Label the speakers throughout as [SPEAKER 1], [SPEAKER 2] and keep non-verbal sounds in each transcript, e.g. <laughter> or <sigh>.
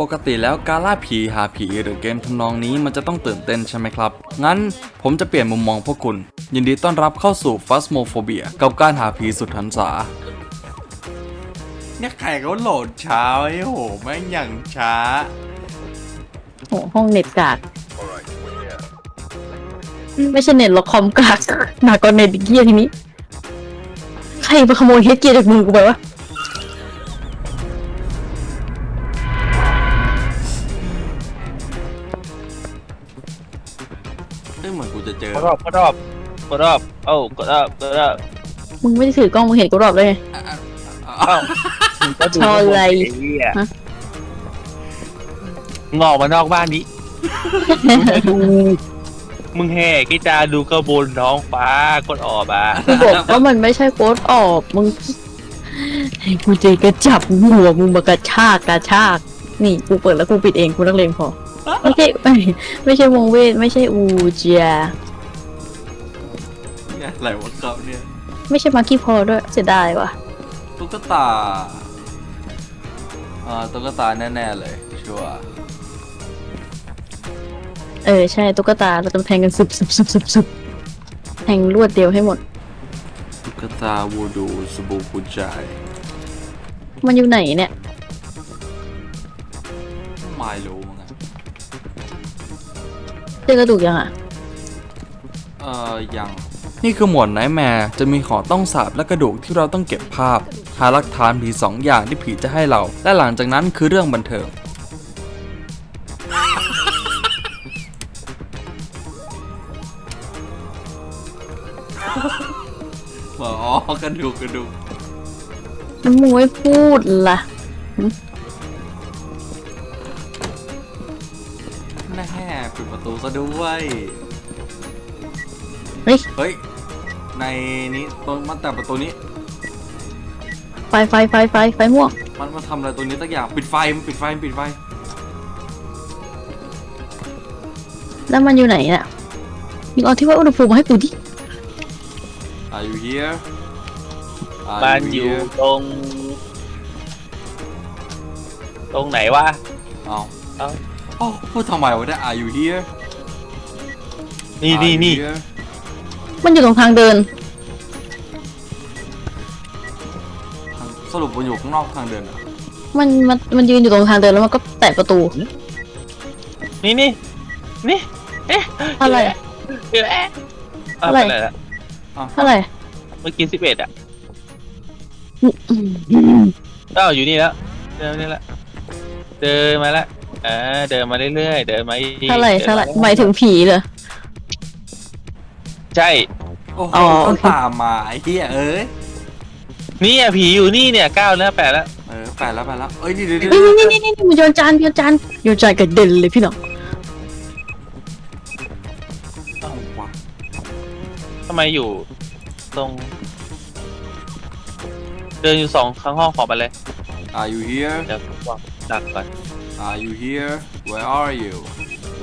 [SPEAKER 1] ปกติแล้วการล่าผีหาผีหรือเกมทำนองนี้มันจะต้องตื่นเต้นใช่ไหมครับ งั้นผมจะเปลี่ยนมุมมองพวกคุณ ยินดีต้อนรับเข้าสู่ f a s m o p h o b i a กับการหาผีสุดหันษาเนี่ยใครเขาโหลดช้าไอ้โหแม่งอย่างช้า
[SPEAKER 2] โหห้องเน็ตกากไม่ใช่เน็ตหรอกคอมกากหนักกว่าเน็ตอีกเกียทีนี้ ใครไปขโมยเฮดเกียร์จากมือกูไปวะ
[SPEAKER 1] อนกูจะเจอ
[SPEAKER 3] กดรอบกดรอบกดรอบเอ้ากดรอบกดรอบ
[SPEAKER 2] มึงไม่ได้ถือกล้องมึงเห็นกูรอบเลยไง
[SPEAKER 3] เอ้ามึงก็ดู
[SPEAKER 2] ชออะไร
[SPEAKER 3] ไอ้เหี้ย
[SPEAKER 2] ฮะ
[SPEAKER 3] มึงออกมานอกบ้านนี้มึงจะดู มึงแห่กิจาดูกระบนท้องฟ้ากดออกอะ
[SPEAKER 2] กูบอกว่ามันไม่ใช่โกดออกมึงให้กูเจกระจับหัวมึงมากระชากกระชาก นี่กูเปิดแล้วกูปิดเองกูนักเลงพอ ไม่ใช่ไม่ไม่ใช่วงเวทไม่ใช่อูเจีย
[SPEAKER 1] เนี่ย อะไรวะครับเนี่ย
[SPEAKER 2] ไม่ใช่มาคีพอด้วยเสียดายว่ะ
[SPEAKER 1] ตุ๊กตาอ่าตุ๊กตาแน่ๆเลยชัวร์
[SPEAKER 2] เออใช่ตุ๊กตาเราจะแทงกันซึบซึบซึบซึบซึบแทงรวดเดียวให้หมด
[SPEAKER 1] ตุ๊กตาวูดูสบู่กุจาย
[SPEAKER 2] มันอยู่ไหนเนี่ย
[SPEAKER 1] ไม่รู้มั้งอะ
[SPEAKER 2] เจอกระดูกยังอะ
[SPEAKER 1] เอ่อยัง นี่คือหมวดไนท์แมร์จะมีของต้องสาบและกระดูกที่เราต้องเก็บภาพ หาหลักฐานผีสองอย่างที่ผีจะให้เรา และหลังจากนั้นคือเรื่องบันเทิงอ๋อกระดูกกระดูก
[SPEAKER 2] น้ำมูไม่พูดล่ะ
[SPEAKER 1] แน่ปิดประตูซะด้วย
[SPEAKER 2] เฮ้ย
[SPEAKER 1] เฮ้ย ในนี้ตรงมันแต่ประตูนี้
[SPEAKER 2] ไฟไฟไฟไฟไฟม่วง
[SPEAKER 1] มันมาทำอะไรตัวนี้สักอย่างปิดไฟมันปิดไฟมันปิดไฟ
[SPEAKER 2] แล้วมันอยู่ไหนน่ะมึงเอาที่วัดอุณหภูมิมาให้กูดิ
[SPEAKER 1] Are you here Are
[SPEAKER 3] มันอยู่
[SPEAKER 1] here?
[SPEAKER 3] ตรง ตรงไหนวะ
[SPEAKER 1] เอา
[SPEAKER 3] เอ้า
[SPEAKER 1] เอ้าพูดทำไมวะเนี่ย Are you here
[SPEAKER 3] นี่
[SPEAKER 1] Are
[SPEAKER 3] นี่
[SPEAKER 1] you
[SPEAKER 3] นี่
[SPEAKER 1] here?
[SPEAKER 2] มันอยู่ตรงทางเดิน
[SPEAKER 1] ทางสรุปมันอยู่ข้างนอกทางเดินเหรอ
[SPEAKER 2] มันมันมันยืนอยู่ตรงทางเดินแล้วมันก็แตะประตู
[SPEAKER 3] นี่นี่นี่เอ๊ะ
[SPEAKER 2] อะไร
[SPEAKER 3] เอ๊ะเอ๊ะ
[SPEAKER 2] อะไร
[SPEAKER 3] อะไรละ
[SPEAKER 2] เท่าไหร่
[SPEAKER 3] เมื่อกี้สิบเอ็ดอะ
[SPEAKER 2] อืม
[SPEAKER 3] เอ้าอยู่นี่แล้วเดินมานี่ละเดินมาละเออเดินมาเรื่อยๆเดินมาอีก
[SPEAKER 2] เท่าไหร่
[SPEAKER 3] ดิน
[SPEAKER 2] เท่าไหร่
[SPEAKER 3] รื่อ
[SPEAKER 2] หมายถึงผีเหรอ
[SPEAKER 3] ใช่
[SPEAKER 1] โอ้โห
[SPEAKER 2] อ๋อ
[SPEAKER 1] ก็
[SPEAKER 2] โอเค
[SPEAKER 1] ตามมาไอ้เหี้ยเอ้ย
[SPEAKER 3] นี่อะผีอยู่นี่เนี่ยเก้าแล้วแปดแล้ว
[SPEAKER 1] เออไปแล้วไปแล้วเอ้ยนี่เดี๋ยวเดี๋ยว
[SPEAKER 2] เฮ้ย
[SPEAKER 1] เดี๋ยว
[SPEAKER 2] นี่นี่นี่นี่มันโยนจานโยนจานโยนจานกระเด็นเลยพี่น้อง
[SPEAKER 1] เอาวะ
[SPEAKER 3] ทำไมอยู่ ตรง เดินอยู่สองข้างห้องขอไปเลย
[SPEAKER 1] Are you here
[SPEAKER 3] เดี๋ยวผมวางดักก่อน
[SPEAKER 1] Are you here Where are you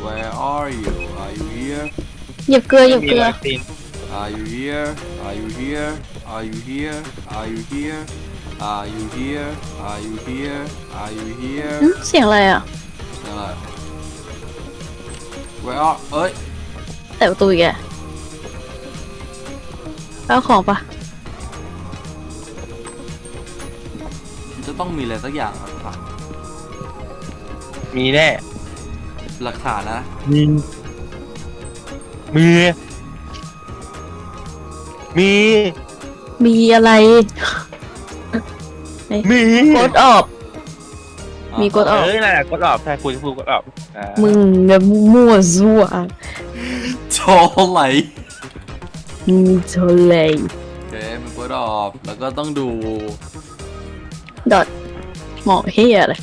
[SPEAKER 1] Where are you Are you here
[SPEAKER 2] เหยียบเกลือเหยียบ
[SPEAKER 3] มี
[SPEAKER 2] เกลือ
[SPEAKER 3] รอยตีน
[SPEAKER 1] Are you here? Are you here? Are you here? Are you here? Are you here? Are you here? Are you here?
[SPEAKER 2] อืมเสียงอะไรอะ
[SPEAKER 1] อะไร Where are เอ้ย
[SPEAKER 2] แตะประตูอีกอะเอาของปะ
[SPEAKER 1] มันจะต้องมีอะไรสักอย่างหลักฐาน
[SPEAKER 3] มีแน่
[SPEAKER 1] หลักฐานนะ
[SPEAKER 3] มี มี มี
[SPEAKER 2] มีอะไร
[SPEAKER 3] มี
[SPEAKER 2] กดออก มีกดออก
[SPEAKER 3] เอ้ยนั่นแหละกดออกใช่คุณจะพูดกดออกอ่า
[SPEAKER 2] มึงเนี่ยมั่วซั่ว
[SPEAKER 1] โชว์ไหล
[SPEAKER 2] มึงเท่าไหร
[SPEAKER 1] โอเคมันกดออกแล้วก็ต้องดู
[SPEAKER 2] ดอทหมอเฮียอะไร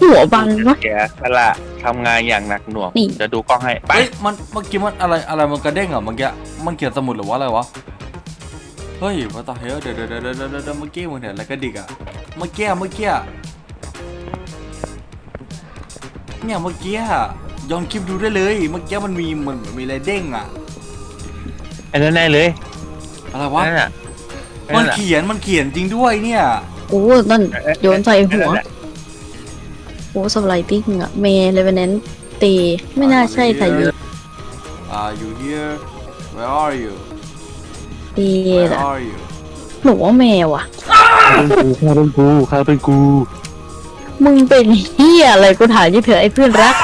[SPEAKER 2] หัวบังวะ
[SPEAKER 3] แกสละ ทำงานอย่างหนักหน่วง
[SPEAKER 2] นี่
[SPEAKER 3] จะดูกล้องให้ไป
[SPEAKER 1] เฮ้ยมันเมื่อกี้มันอะไรอะไรมันกระเด้งเหรอเมื่อกี้มันเขียนสมุดหรือว่าอะไรวะเฮ้ยว่าตาเฮ้ยเดี๋ยวเดี๋ยวเดี๋ยวเดี๋ยวเดี๋ยวเมื่อกี้มันเห็นอะไรกระดิกอะเมื่อกี้เมื่อกี้เนี่ยเมื่อกี้ย้อนคลิปดูได้เลยเมื่อกี้มันมีมันมีอะไรเด้งอะ
[SPEAKER 3] อันนั้นแน่เลย
[SPEAKER 1] อะไรวะ
[SPEAKER 3] นั่นน่ะ
[SPEAKER 1] มัน
[SPEAKER 3] น่ะ
[SPEAKER 1] เขียนมันเขียนจริงด้วยเนี่ย
[SPEAKER 2] โอ้นั่นโยนใส่หัว โอ้สไลติ้งอะเมย์เลเวนแนนเตไม่น่าใช่ไทยยู
[SPEAKER 1] Are you here Where are you
[SPEAKER 2] เต
[SPEAKER 1] Where
[SPEAKER 2] ละ
[SPEAKER 1] are you
[SPEAKER 2] หนูว่าเมย์ว่ะ
[SPEAKER 3] ข้าเป็นกูข้าเป็นกู
[SPEAKER 2] มึงเป็นเฮียอะไรกูถามยี่เถอะไอ้เพื่อนรัก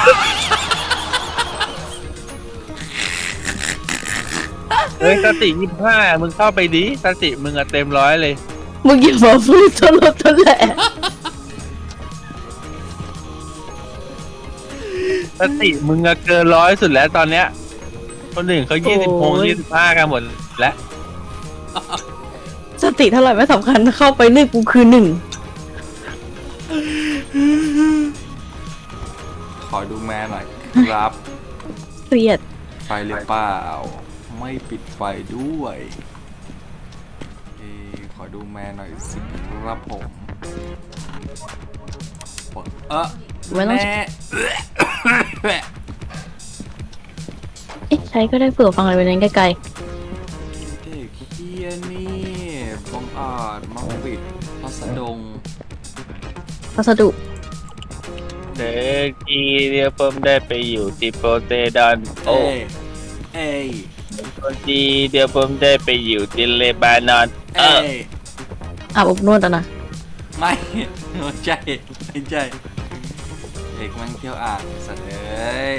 [SPEAKER 3] เฮ้ยสติยี่ห้ามึงเข้าไปดิสติมึงอะเต็มร้อยเลย
[SPEAKER 2] มึงอย่ามาพูดทะเลาะทะแหละ
[SPEAKER 3] สติมึงอะเกินร้อยสุดแล้วตอนเนี้ย คนอื่นเขายี่สิบโมงยี่สิบห้ากันหมดแล้ว
[SPEAKER 2] สติเท่าไหร่ไม่สำคัญเข้าไปนี่กูคือหนึ่ง
[SPEAKER 1] ขอดูแม่หน่อยครับ
[SPEAKER 2] เครียด
[SPEAKER 1] ไฟหรือเปล่า ไม่ปิดไฟด้วยเออขอดูแม่หน่อยสิครับผมเออ
[SPEAKER 2] ไม่ต้อง
[SPEAKER 1] แม่
[SPEAKER 2] เอ๊ะใช้ก็ได้เผื่อฟังอะไรไปนั้นไกล
[SPEAKER 1] เด็กเฮียนี่บังอาจมาปิดพัสดง
[SPEAKER 2] ๆพัสดุ
[SPEAKER 3] เด็กทีเดียวผมได้ไปอยู่ที่โปรเตดอนโอ้
[SPEAKER 1] เอ้ยเอ้ย
[SPEAKER 3] คนทีเดียวผมได้ไปอยู่ที่เลบานอน เอ
[SPEAKER 1] เอ้
[SPEAKER 3] อย
[SPEAKER 2] อาบอบนวดอะนะ
[SPEAKER 1] ไม่ไม่ใช่ไม่ใช่ เด็กมันเที่ยวอ่างสัตว์เอ้ย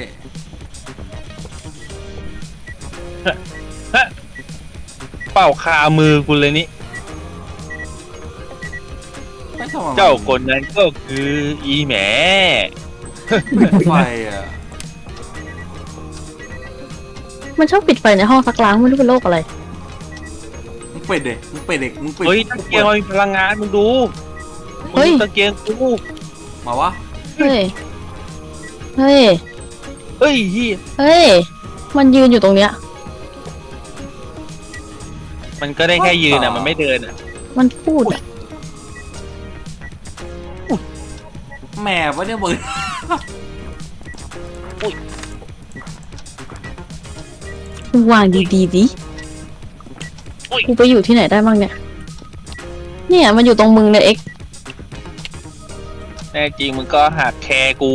[SPEAKER 3] เป่าคามือกูเลยนี่
[SPEAKER 1] ไม่ทำอะไร
[SPEAKER 3] เจ้าคนนั้นก็คืออีแหม
[SPEAKER 1] ปิดไฟอะ
[SPEAKER 2] มันชอบปิดไฟในห้องซักล้างไม่รู้เป็นโรคอะไร
[SPEAKER 1] มึงปิดเด็กมึงปิดเด็กมึงปิด
[SPEAKER 3] เฮ้ยตะเกียงมันมีพลังงานมึงดู
[SPEAKER 2] เฮ้ย
[SPEAKER 3] มึงดูตะเกียงกู
[SPEAKER 1] มาวะ
[SPEAKER 2] เฮ้ย เฮ้ย
[SPEAKER 3] เฮ้ยเหี้ย
[SPEAKER 2] เฮ้ย มันยืนอยู่ตรงเนี้ย
[SPEAKER 3] มันก็ได้แค่ยืนอะ มันไม่เดินอะ
[SPEAKER 2] มันพูดอะ
[SPEAKER 1] แม่ปะเนี่ยมึง
[SPEAKER 2] มึงวางดีๆดิ
[SPEAKER 3] อุ๊ย
[SPEAKER 2] กูไปอยู่ที่ไหนได้บ้างเนี่ย เนี่ยมันอยู่ตรงมึงเนี่ยเอ็ก
[SPEAKER 3] แน่จริงมึงก็หักแคร์กู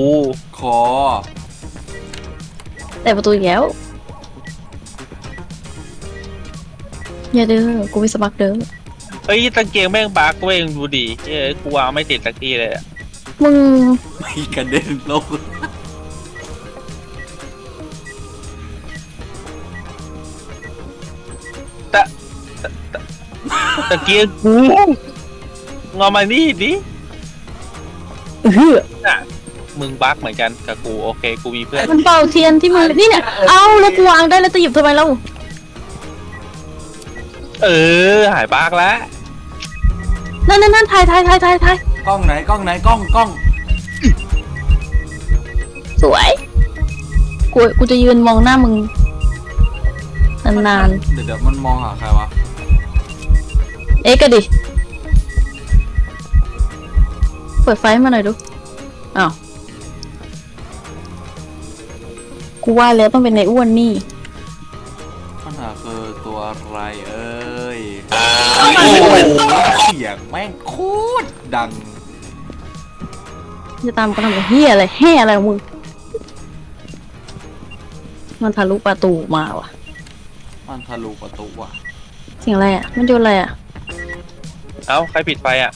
[SPEAKER 1] ค อ
[SPEAKER 2] แต่ประตูอีกแล้ว อย่าเด้อกูไปสมัครเด้อ
[SPEAKER 3] เฮ้ยตะเกียงแม่งบักเว้ยมึงดูดิเฮ้ยกูวางไม่ติดตะกี้เลยอะ
[SPEAKER 2] มึง
[SPEAKER 1] ไม่กระเด็นลง
[SPEAKER 3] ตะเกียงกูงอมานี่ดิ
[SPEAKER 2] เฮ้อ
[SPEAKER 3] มึงบักเหมือนกันกับกูโอเค กูมีเพื่อน
[SPEAKER 2] มันเป่าเทียนที่มือนี่เนี่ย เอาแล้วกูวางได้แล้วจะหยิบทำไมเล่า
[SPEAKER 3] เออ หายบักแล้ว
[SPEAKER 2] นั่นนั่นนั่นถ่ายถ่ายถ่ายถ่ายถ่าย
[SPEAKER 1] กล้องไหนกล้องไหนกล้องกล้อง
[SPEAKER 2] สวย กูกูจะยืนมองหน้ามึงนาน
[SPEAKER 1] เดี๋ยวเดี๋ยวมันมองหาใครวะ
[SPEAKER 2] ๆเอ๊ะก็ดิ เปิดไฟให้มาหน่อยดูอ้าว กูว่าแล้วต้องเป็นในอ้วนนี่
[SPEAKER 1] ปัญหาคือตัวอะไรเอ้ยเสียงแม่งโคตรดัง
[SPEAKER 2] จะตามกันทำไมเฮียอะไรแห่อะไรของมึง มันทะลุประตูมาว่ะ
[SPEAKER 1] มันทะลุประตูว่ะ
[SPEAKER 2] เสียงอะไรอะ มันโยนอะไรอะ
[SPEAKER 3] เอ้า ใครปิดไฟอะ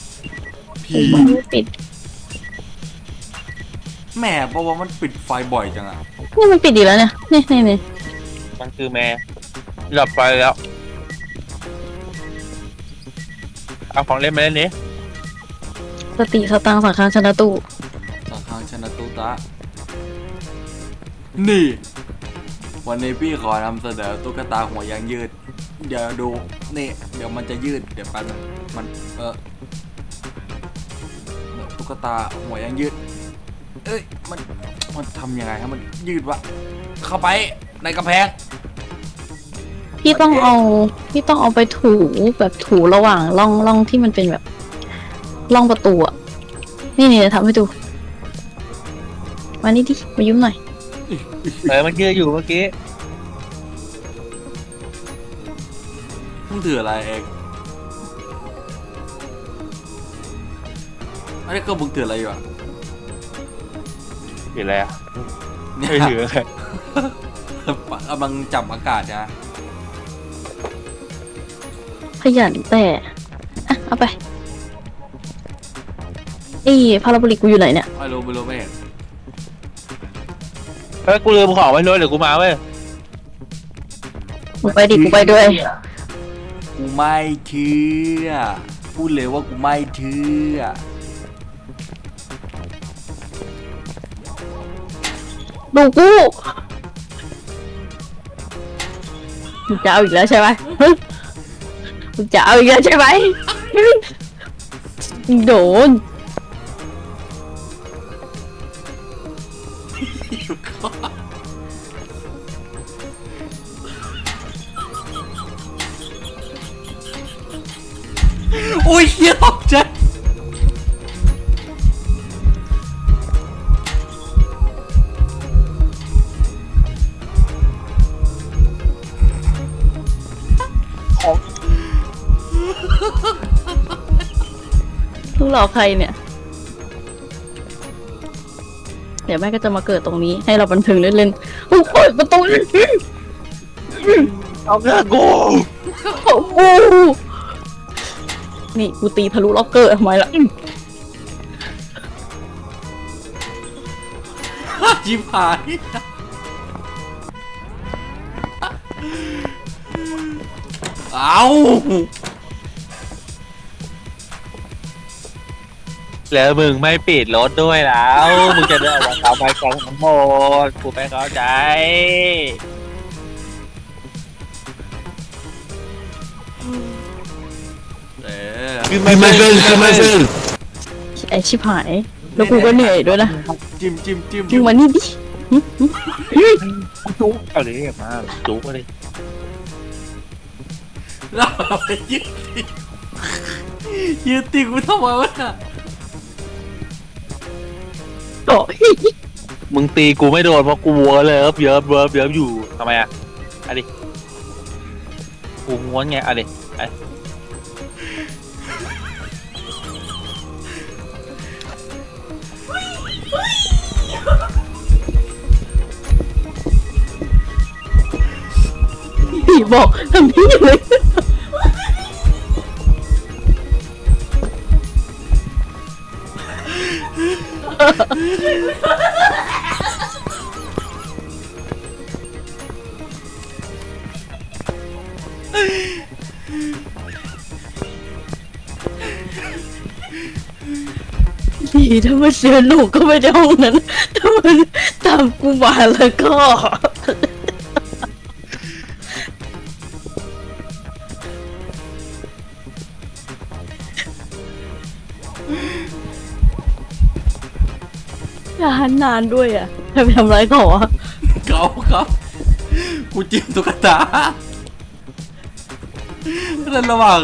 [SPEAKER 1] ผี
[SPEAKER 2] มันไม่ปิด
[SPEAKER 1] แหม่เพราะว่ามันปิดไฟบ่อยจังอะ
[SPEAKER 2] นี่มันปิดอีกแล้วเนี่ยนี่นี่นี่
[SPEAKER 3] มันคือแม่หลับไฟแล้ว เอาของเล่นมาเล่นนี้
[SPEAKER 2] สติสตังค์สังขารชนะตู้
[SPEAKER 1] สังฆังชนะตุตะ นี่ วันนี้พี่ขอนำเสนอตุ๊กตาหัวยางยืด เดี๋ยวดู นี่ เดี๋ยวมันจะยืด เดี๋ยวแปันงมัน เออตุ๊กตาหัวยางยืด เอ้ย มัน มันทำยังไงให้มันยืดวะ เข้าไปในกระแพง
[SPEAKER 2] พี่ต้องเอา พี่ต้องเอาไปถูแบบถูระหว่างร่องร่องที่มันเป็นแบบร่องประตูอะนี่นี่จะทำให้ดู มานี่ดิ มายุ่มหน่อย
[SPEAKER 3] เออมันยืดอยู่เมื่อกี้
[SPEAKER 1] มึงถืออะไรเองอันนี้ก็มึงถืออะไรอยู่อะ
[SPEAKER 3] ผิดอะไรอะ
[SPEAKER 1] เนี่ย
[SPEAKER 3] ไม่ถืออะไร
[SPEAKER 1] กำลังจับอากาศนะ
[SPEAKER 2] ขยันแต่อะเอาไปนี่พาราโบลิกกูอยู่ไหนเนี่ย
[SPEAKER 1] ไม่รู้ไม่รู้ไม่เห็น
[SPEAKER 3] เฮ้ยกูลืมของไว้ด้วยเดี๋ยวกูมาเว้ย
[SPEAKER 2] กูไปดิกูไปด้วย
[SPEAKER 1] กูไม่เชื่อพูดเลยว่ากูไม่เชื่อ
[SPEAKER 2] ดูกูมึงจะเอาอีกแล้วใช่ไหมฮึมึงจะเอาอีกแล้วใช่ไหมโดน อกใครเนี่ย เดี๋ยวแม่ก็จะมาเกิดตรงนี้ ให้เราบันเทิงเล่นๆโอ้โหประตู
[SPEAKER 3] เอาเงินกู
[SPEAKER 2] โอ้โหนี่กูตีทะลุล็อกเกอร์ทำไมล่ะ
[SPEAKER 1] จิบหาย เอา
[SPEAKER 3] แล้วมึงไม่ปิดรถด้วยแล้ว มึงจะเดินออกมาทำไมกันทั้งหมดกูไม่เข้าใจ
[SPEAKER 1] เออ
[SPEAKER 3] คือไม่เป็นคือไม่เป็น
[SPEAKER 2] ไอชิบหาย แล้วกูก็เหนื่อยด้วยนะ
[SPEAKER 1] จิ้มจิ้มจิ้ม
[SPEAKER 2] มึงมานี่ดิ
[SPEAKER 3] จุ๊กเอาเลยมาจุ๊กเลย
[SPEAKER 1] เราไปยืดติยืดติกูทำไมวะน่ะ
[SPEAKER 2] โอ้ย
[SPEAKER 3] มึงตีกูไม่โดนเพราะกูวัวเลยเยิบเยิบเยิบเยิบอยู่ทำไมอะอะดิกูม้วนไงอะดิไอ
[SPEAKER 2] พี่บอกทำพี่เลย <laughs> 你他妈是我个么家伙呢？他妈大姑妈了，靠！ นั้นถ้ามันตามกูมาแล้วก็นานนานด้วยอะทำไปทำไรเขาอะ
[SPEAKER 1] เขาครับกูจิ้มตุ๊กตาแล้วระหว่าง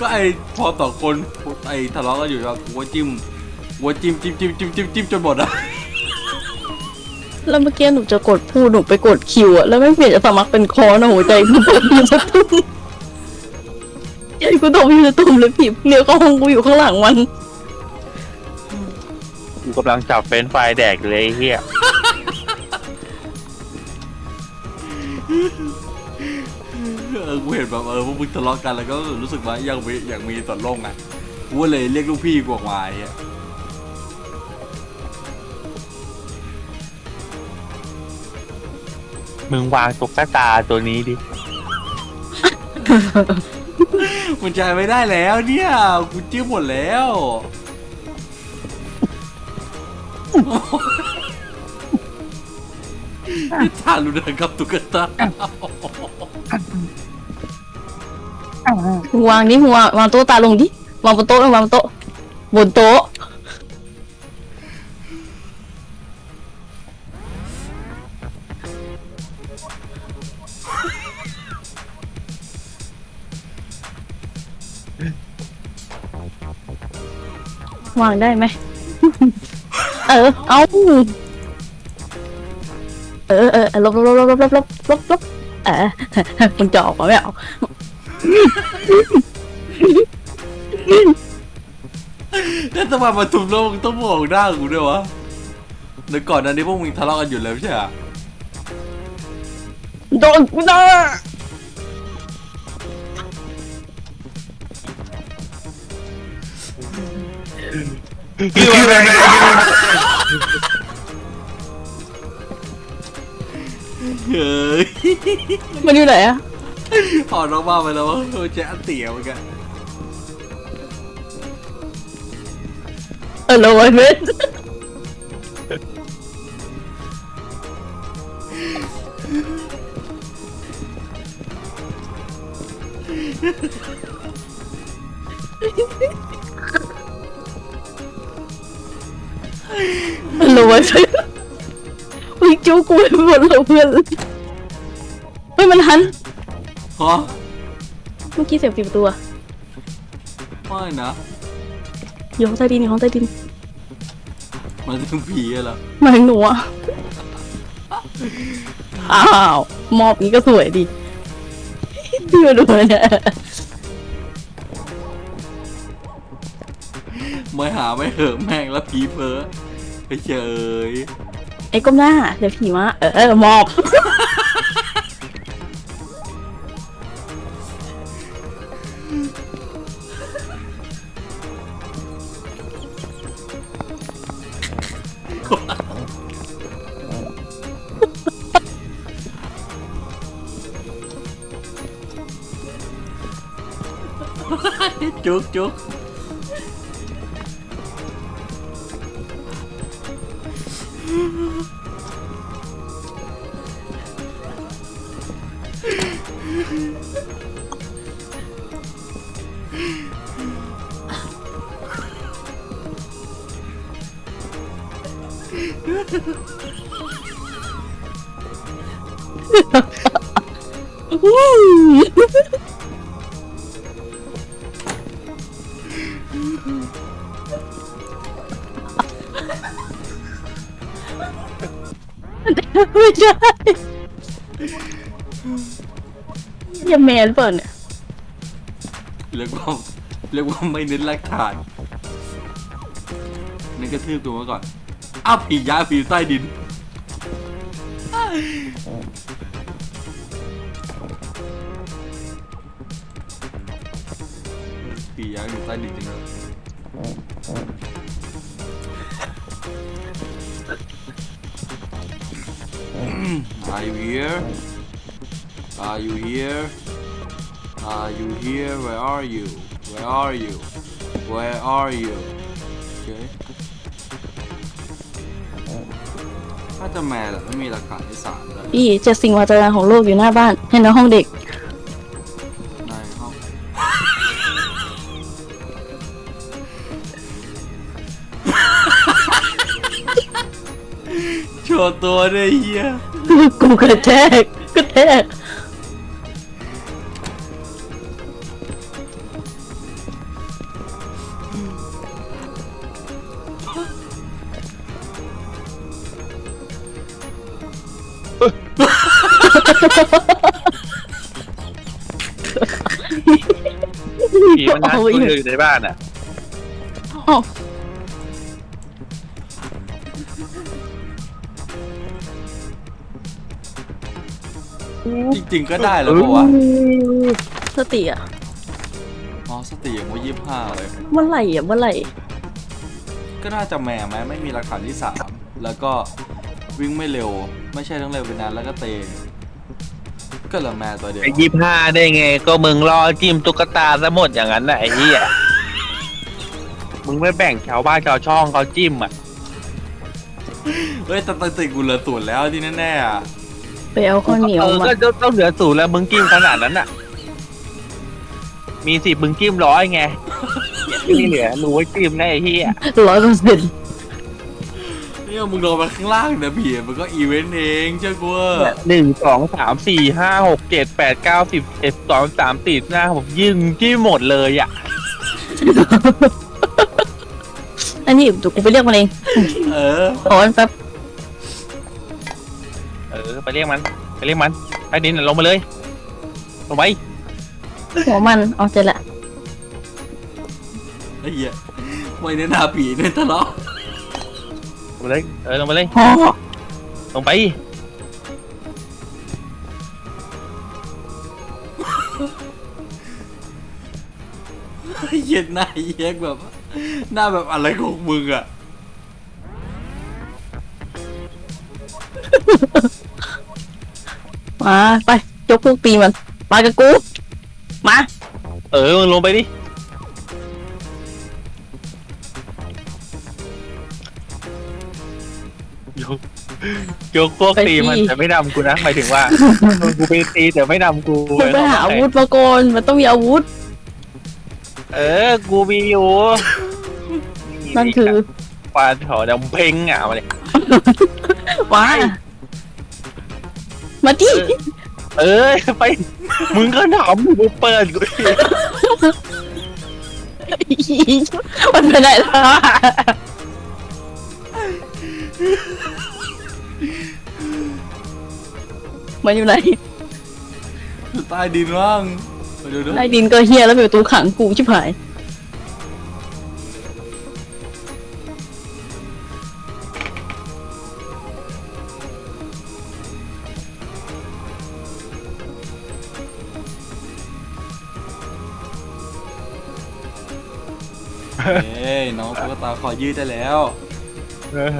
[SPEAKER 1] ก็ไอพอต่อคนไอทะเลาะกันอยู่ครับกูก็จิ้มกูก็จิ้มจิ้มจิ้มจิ้มจิ้มจิ้มจนหมดอะ
[SPEAKER 2] แล้วเมื่อกี้หนูจะกดพูดหนูไปกดคิวอะแล้วไม่เปลี่ยนจะสมัครเป็นคอนะหัวใจกูตกอยู่จะตุ้มใจกูตกอยู่จะตุ้มเลยพี่เลี้ยวเข้าห้องกูอยู่ข้างหลังมัน
[SPEAKER 3] กูกำลังจับเฟรนช์ฟรายแดกเลยไอ้เฮีย
[SPEAKER 1] เออ กูเห็นแบบเออพวกมึงทะเลาะกันแล้วก็รู้สึกว่าอยากมีอยากมีส่วนร่วมไงกูก็เลยเรียกลูกพี่กูออกมาไอ้เหี้ย
[SPEAKER 3] มึงวางตุ๊กตาตัวนี้ดิ
[SPEAKER 1] มันใจไม่ได้แล้วเนี่ย กูจิ้มหมดแล้ว ทารุณกรรมตุ๊กตา
[SPEAKER 2] มึงวางดิมึงวางวางโต๊ะตาลงดิ วางบนโต๊ะวางบนโต๊ะบนโต๊ะ วางได้ไหม เออ เอาเออเออลบลบลบลบลบลบลบลบลบเออมึงจะออกมาไม่เอา
[SPEAKER 1] แล้วทำไมมาทุบโลกต้องมองหน้ากูด้วยวะเดี๋ยวก่อนอันนี้พวกมึงทะเลาะกันอยู่แล้วใช่เหรอ
[SPEAKER 2] โดนกูนะ
[SPEAKER 1] เฮ้ย
[SPEAKER 2] มันอยู่ไหนอะ
[SPEAKER 1] พอน้องบ้านไปแล้วว่าเออเจ๊อันเตี๋ยวเหมือนกัน
[SPEAKER 2] เออโลยเว้ยโล ยเว้ยวิ่งจู้กูไปหมดเลยเพื่อนเฮ้ยมันหัน
[SPEAKER 1] ฮะ
[SPEAKER 2] เมื่อกี้เสียงปิดประตูอะ
[SPEAKER 1] ไม่นะ
[SPEAKER 2] อยู่ห้องใต้ดินอยู่ห้องใต้ดิน
[SPEAKER 1] มันถึงผีอะเหรอ
[SPEAKER 2] มาถึงหนูอะอ้าวมอบนี้ก็สวยดีพี่มาดูเนี่ย
[SPEAKER 1] ไม่หาไม่เหอะแม่งแล้วผีเพ้อ ไอ้เฉย
[SPEAKER 2] ไอ้ก้มหน้าเดี๋ยวผีมาเออเออมอบ
[SPEAKER 1] จุกจุก
[SPEAKER 2] ไม่ใช่อย่าแมนเปิดเนี่ย
[SPEAKER 1] เรียกว่าเรียกว่าไม่เน้นหลักฐานนี่กระทืบตัวมาก่อน อ้าวผีย้ายผีใต้ดิน ผีย้ายอยู่ใต้ดินจริงเลย Are you here? Are you here? Are you here? Where are you? Where are you? Where are you? Okay. ถ้าจะแม่แหละไม่มีหลักฐานที่สามเลย
[SPEAKER 2] พี่เจ็ดสิ่งมหัศจรรย์ของโลกอยู่หน้าบ้านเห็นในห้องเด็ก
[SPEAKER 1] ในห้องโชว์ตัวด้วยเฮีย
[SPEAKER 2] กูกระแทกกระแทก
[SPEAKER 3] ผีมันนั่งคุยอยู่ในบ้านอะ
[SPEAKER 1] จริงๆก็ได้แล้วปะวะ
[SPEAKER 2] สติอะ
[SPEAKER 1] อ๋อสติอย่างว่ายี่ห้าเลย
[SPEAKER 2] เมื่อไหร่อะเมื่อไหร่
[SPEAKER 1] ก็น่าจะแหม่ไหมไม่มีหลักฐานที่สามแล้วก็วิ่งไม่เร็ว ไม่ใช่ทั้งเร็วไปนานแล้วก็เตะก็เหลือแม่ตัวเดียว
[SPEAKER 3] ไอ้ยี่ห้าได้ไง ก็มึงรอจิ้มตุ๊กตาซะหมดอย่างนั้นน่ะไอ้เหี้ยมึงไม่แบ่งชาวบ้านชาวช่องเขาจิ้มอะ
[SPEAKER 1] เฮ้ยแต่ติกูเหลือศูนย์แล้วที่แน่ๆอะ
[SPEAKER 2] ไปเอาข้าวเหนียว
[SPEAKER 3] เออ
[SPEAKER 2] มา
[SPEAKER 3] ก็ต้องเหลือศูนย์แล้วมึงจิ้มขนาดนั้นอะ มีสิบมึงจิ้มร้อยไงที่เหลือรู้ว่าจิ้มได้ไอ้เหี้ย
[SPEAKER 2] ร้อยเปอร์เซ็นต์
[SPEAKER 1] เนี่ยมึงโดนมาข้างล่างนะพี่มันก็อีเวนต์เองเจ้ากูว่า
[SPEAKER 3] หนึ่งสองสามสี่ห้าหกเจ็ดแปดเก้าสิบเอ็ดสองสามสี่ห้าหกยิงจิ้มหมดเลยอะ
[SPEAKER 2] อันนี้เดี๋ยวกูไปเรียกมันเอง
[SPEAKER 1] เออ
[SPEAKER 2] ขอแป๊บ
[SPEAKER 3] เออไปเรียกมัน ไปเรียกมันไปดินน่ะลงมาเลยลงไป
[SPEAKER 2] หัวมันเอาเจอละ
[SPEAKER 1] ไอ้เหี้ยไม่เน้นหาผีเน้นทะเลาะ
[SPEAKER 3] ลงมาเลยเออลงมาเลย
[SPEAKER 2] อ๋อ
[SPEAKER 3] ลงไป
[SPEAKER 1] เย็นหน้าเย็กแบบ หน้าแบบอะไรของมึงอะ
[SPEAKER 2] มาไปยกพวกตีมัน มากับกู มา
[SPEAKER 3] เออมึงลงไปดิยกยกพวกตีมันแต่ไม่นำกูนะหมายถึงว่ากูไปตีแต่ไม่นำกู
[SPEAKER 2] มึงไปหาอาวุธมาก่อนมันต้องมีอาวุธ
[SPEAKER 3] เออ กูมีอยู่
[SPEAKER 2] นั่นคือ
[SPEAKER 3] ปลาถอดำเพ่งอะมาเลย
[SPEAKER 2] มา มาดิ
[SPEAKER 3] เออไป มึงก็ถามมึงเปิดกู
[SPEAKER 2] มันไปไหนแล้วอะมันอยู่ไหน
[SPEAKER 1] ใต้ดินว่างเดี๋ยวดู
[SPEAKER 2] ใต้ดินก็เฮียแล้วเป็นประตูขังกูชิบหาย
[SPEAKER 1] น้องตุ๊กตาขอยืดได้แล้ว
[SPEAKER 3] เออ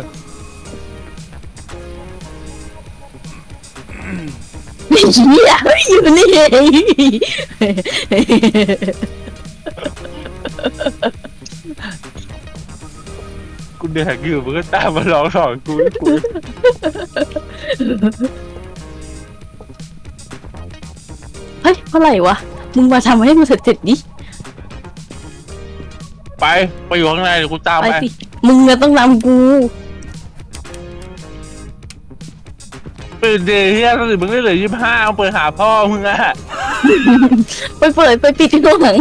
[SPEAKER 2] ไอ้เฮียอยู่นี่เอง
[SPEAKER 3] กูเดือดอยู่มึงก็ตามมาลองสอนกูกู
[SPEAKER 2] เฮ้ยเมื่อไหร่วะ มึงมาทำให้กูเสร็จเสร็จดิ
[SPEAKER 3] ไป ไปอยู่ข้างในเดี๋ยวกูตาม
[SPEAKER 2] ไป
[SPEAKER 3] ไป
[SPEAKER 2] สิมึงอะต้องนำกู
[SPEAKER 3] เปิดเดย์เฮียตอนนี้มึงได้เหลือยี่สิบห้าเอาเปิดหาพ่อมึงอะ
[SPEAKER 2] ไปเปิดไปปิดที่ห้องหนัง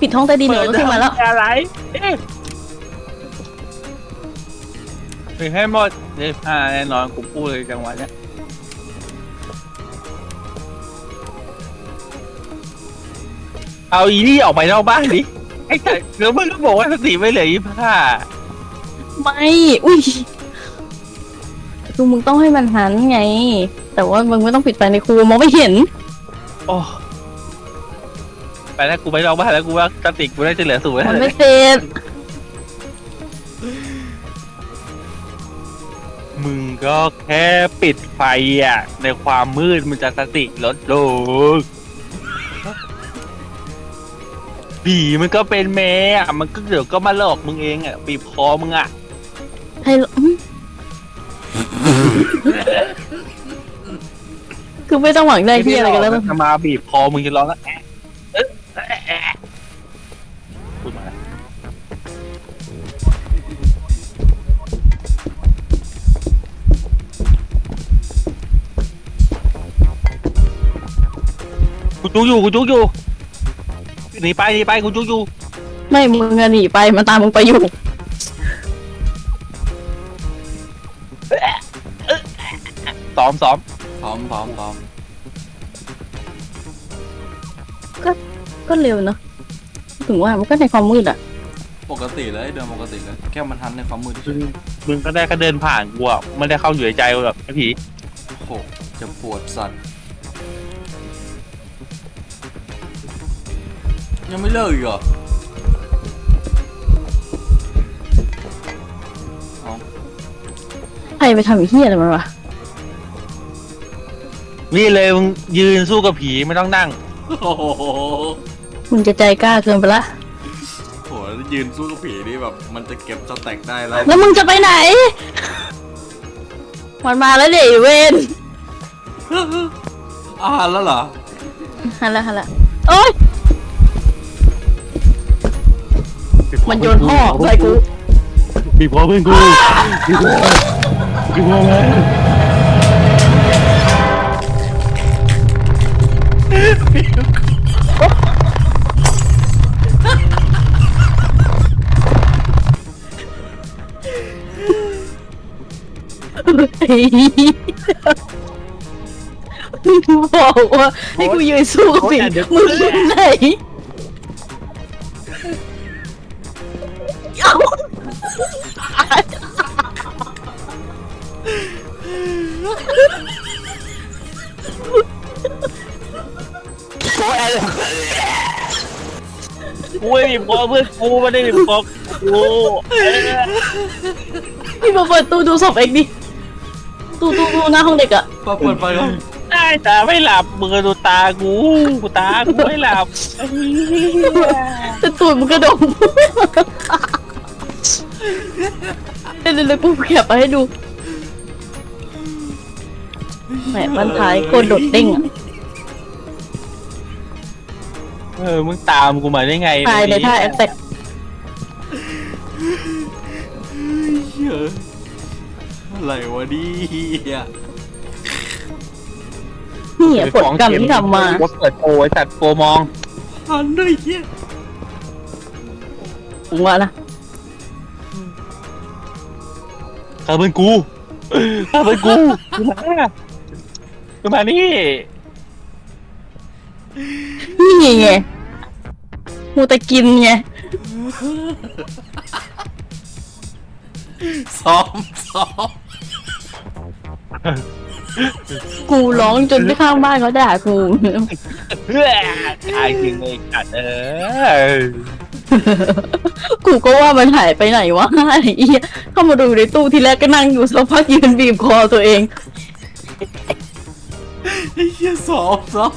[SPEAKER 2] ปิดห้องใต้ดินเดี๋ยวก็ขึ้นมาแล้ว
[SPEAKER 3] เปิดอะไรเอ๊ะปิดให้หมดยี่สิบห้าแน่นอนกูพูดเลยจังหวะเนี้ย เอาอีนี่ออกไปนอกบ้านดิไอ้แต่แล้วมึงก็บอกว่าสติไม่เหลือยี่สิบห้า
[SPEAKER 2] ไม่ อุ้ยคือมึงต้องให้มันหันไง แต่ว่ามึงไม่ต้องปิดไฟในครัวมองไม่เห็น
[SPEAKER 3] โอ้ไปแล้วกูไปนอกบ้านแล้วกูว่าสติกูน่าจะเหลือศูนย์แล้ว
[SPEAKER 2] มันไม่เสร็จ
[SPEAKER 3] มึงก็แค่ปิดไฟอะ ในความมืดมันจะสติลดลง ผีมันก็เป็นแม่อะมันก็เดี๋ยวก็มาหลอกมึงเองอะบีบคอมึงอะ
[SPEAKER 2] ให้อืมคือไม่ต้องหวังได้ที่อะไรกันแล้ว
[SPEAKER 3] จะมาบีบคอมึงจะร้องแล้วแอะเอ๊ะเอ๊ะเอ๊ะพูดมาแล้วกูจุกอยู่กูจุกอยู่ หนีไปหนีไปกูจุกอยู่
[SPEAKER 2] ไม่มึงอะหนีไปมันตามมึงไปอยู่
[SPEAKER 3] ซ้อมซ้อม
[SPEAKER 1] พร้อมพร้อมพร้อม
[SPEAKER 2] ก็เร็วเนอะถึงว่ามันก็ในความมืดอะ
[SPEAKER 1] ปกติเลยเดินปกติเลยแค่มันทันในความมืดเฉ
[SPEAKER 3] มึ
[SPEAKER 1] ย
[SPEAKER 3] งมึงก็ได้แค่เดินผ่านกูอะไม่ได้เข้าอยู่ในใจกูแบบไอ้ผี
[SPEAKER 1] โอ้โหจะปวดสัตว์ ยังไม่เลิกอีกเหรอเอา
[SPEAKER 2] ใครไปทำไอ้เหี้ยอะไรมันวะ
[SPEAKER 3] นี่เลยมึงยืนสู้กับผีไม่ต้องนั่ง
[SPEAKER 1] โอ้โห
[SPEAKER 2] มึงจะใจกล้าเกินไปละ
[SPEAKER 1] โหยืนสู้กับผีนี่แบบ มันจะเก็บสแต็กได้แล้ว
[SPEAKER 2] แล้วมึงจะไปไหน มันมาแล้วเดี๋ยวเวน
[SPEAKER 1] อาหารแล้วเหรอ
[SPEAKER 2] ฮัลโหลฮัลโหลโอ๊ย มันโยนพ่อใส่กู
[SPEAKER 3] บีบคอเพื่อนกูบีบคอบีบคอมา
[SPEAKER 2] มึงบอกว่าให้กูยืนสู้กับผีมึงอยู่ไหน เอ้า
[SPEAKER 3] กูไม่มีพอเพื่อนกูไม่ได้มีพอกูเออ
[SPEAKER 2] พี่มาเปิดตู้ดูศพเองดิตู้ตู้ตู้หน้าห้องเด็กอะ
[SPEAKER 1] พอเปิดไฟก่อน
[SPEAKER 3] ได้ตาไม่หลับมึงก็ดูตากูกูตากูไม่หลับ
[SPEAKER 2] แต่ตูดมันกระดม เดี๋ยวเดี๋ยวเดี๋ยวกูแคปมาให้ดูแหมบันท้ายโคตรโดดเด้งอะ
[SPEAKER 3] เออ มึงตามกูมาได้ไง
[SPEAKER 2] ตายในท่าแอคแตก
[SPEAKER 1] เฮ้ยอะไรวะดิเฮีย
[SPEAKER 2] นี่อะผลกรรมที่ทำมา
[SPEAKER 3] ว่าเปิดโปรไอ้สัตว์โปรมอง
[SPEAKER 1] ทันด้วยเฮีย
[SPEAKER 2] ผมว่านะ
[SPEAKER 3] ขาเป็นกูเขาเป็นกูกูมากูมานี่
[SPEAKER 2] นี่ไงมูแต่กินไง
[SPEAKER 1] ซ้อมซ้อม
[SPEAKER 2] กูร้องจนไปข้างบ้านเขาด่ากู
[SPEAKER 3] เพื่อตายจริงเลยกัดเออ
[SPEAKER 2] กูก็ว่ามันหายไปไหนวะไอ้เหี้ยเข้ามาดูในตู้ทีแรกก็นั่งอยู่สักพักยืนบีบคอตัวเอง
[SPEAKER 1] ไอ้เฮียซ้อมซ้อม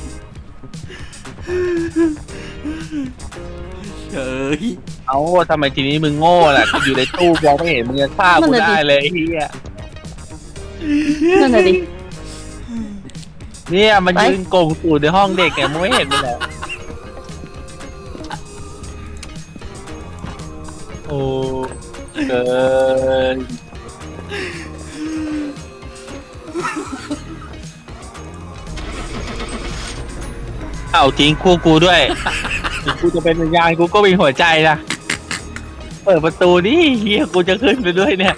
[SPEAKER 1] เฮ้ย
[SPEAKER 3] เอาทำไมทีนี้มึงโง่ล่ะกูอยู่ในตู้มองไม่เห็นมึงจะฆ่ากูได้เลยไอ้เฮีย
[SPEAKER 2] นั่นน่ะดิ
[SPEAKER 3] เนี่ยมัน
[SPEAKER 2] ไป
[SPEAKER 3] ยืนโกงตูดในห้องเด็กไงมึงไม่เห็นมันเหรอ เกินเอาทิ้งคู่กูด้วยถึงกูจะเป็นวิญญาณกูก็มีหัวใจนะเปิดประตูดิเฮียกูจะขึ้นไปด้วยเนี่ย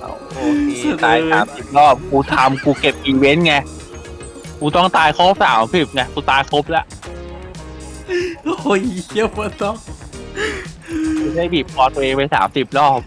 [SPEAKER 3] เอาโอเคตายสามสิบรอบกูทำกูเก็บอีเวนต์ไง กูต้องตายครบสามสิบไงกูตายครบแล้ว
[SPEAKER 1] โอ้ยเฮียปวดท้อง
[SPEAKER 3] ได้บีบคอตัวเองไปสามสิบรอบ